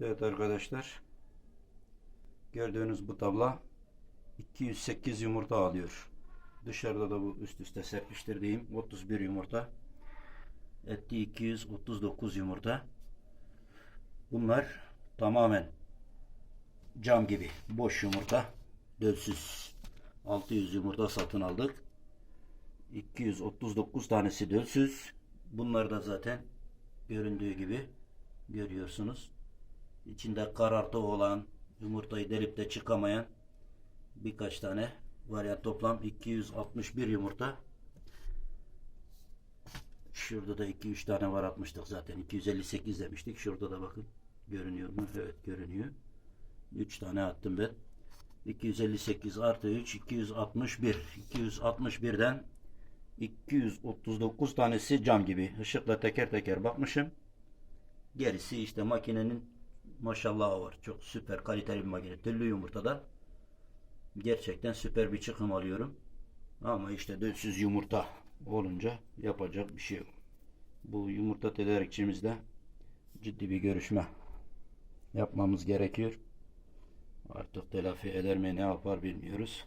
Evet arkadaşlar. Gördüğünüz bu tabla 208 yumurta alıyor. Dışarıda da bu üst üste serpiştirdiğim 31 yumurta. Etti 239 yumurta. Bunlar tamamen cam gibi boş yumurta. Dölsüz 600 yumurta satın aldık. 239 tanesi dölsüz. Bunlar da zaten göründüğü gibi görüyorsunuz. İçinde karartı olan, yumurtayı delip de çıkamayan birkaç tane var. Yani toplam 261 yumurta. Şurada da 2-3 tane var atmıştık zaten. 258 demiştik. Şurada da bakın. Görünüyor mu? Evet görünüyor. 3 tane attım ben. 258 artı 3 261. 261'den 239 tanesi cam gibi. Işıkla teker teker bakmışım. Gerisi işte makinenin maşallahı var. Çok süper kaliteli bir makine. Türlü yumurtada gerçekten süper bir çıkım alıyorum. Ama işte dölsüz yumurta olunca yapacak bir şey yok. Bu yumurta tedarikçimizle ciddi bir görüşme yapmamız gerekiyor. Artık telafi eder mi ne yapar bilmiyoruz.